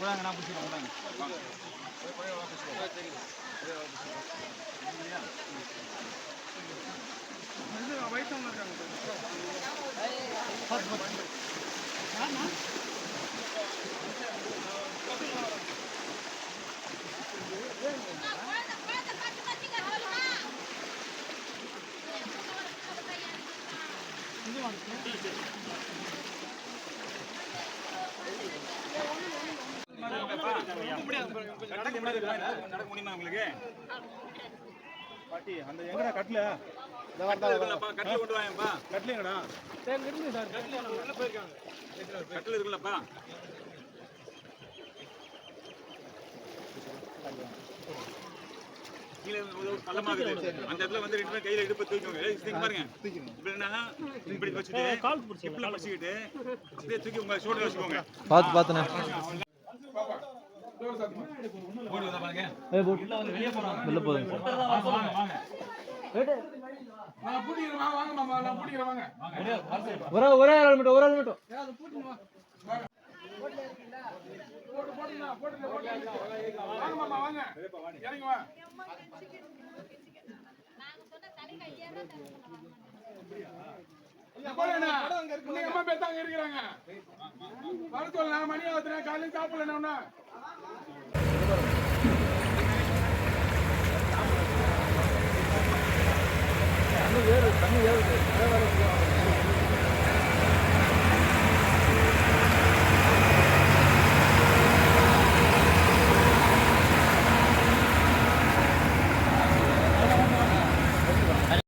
வாங்க நான் பிடிச்சிக்கிறேன் வாங்க. வாங்க நடக்க முடியுமா நடக்க முடியுமா உங்களுக்கு பாட்டி அந்த எங்கடா கட்டில் கட்டில் கட்டில் இருக்குல்லப்பா. கீழே இடத்துல வந்து ரெண்டு பேரும் கையில இடுப்பு தூக்கிக்கோங்க தூக்கி பாருங்க. இப்படின்னா இப்படி வச்சுட்டு இப்படி வச்சுக்கிட்டு அப்படியே தூக்கி உங்க ஷோல்டர் வச்சுக்கோங்க. பார்த்து பார்த்துண்ணே வெளியே வந்தா ஒரே ஒரே ஆள் மட்டும் ஒரு ஆள் மட்டும் மணி ஆகுதுனா காலையில் சாப்பிடல தண்ணி ஏறுது தண்ணி ஏறுது.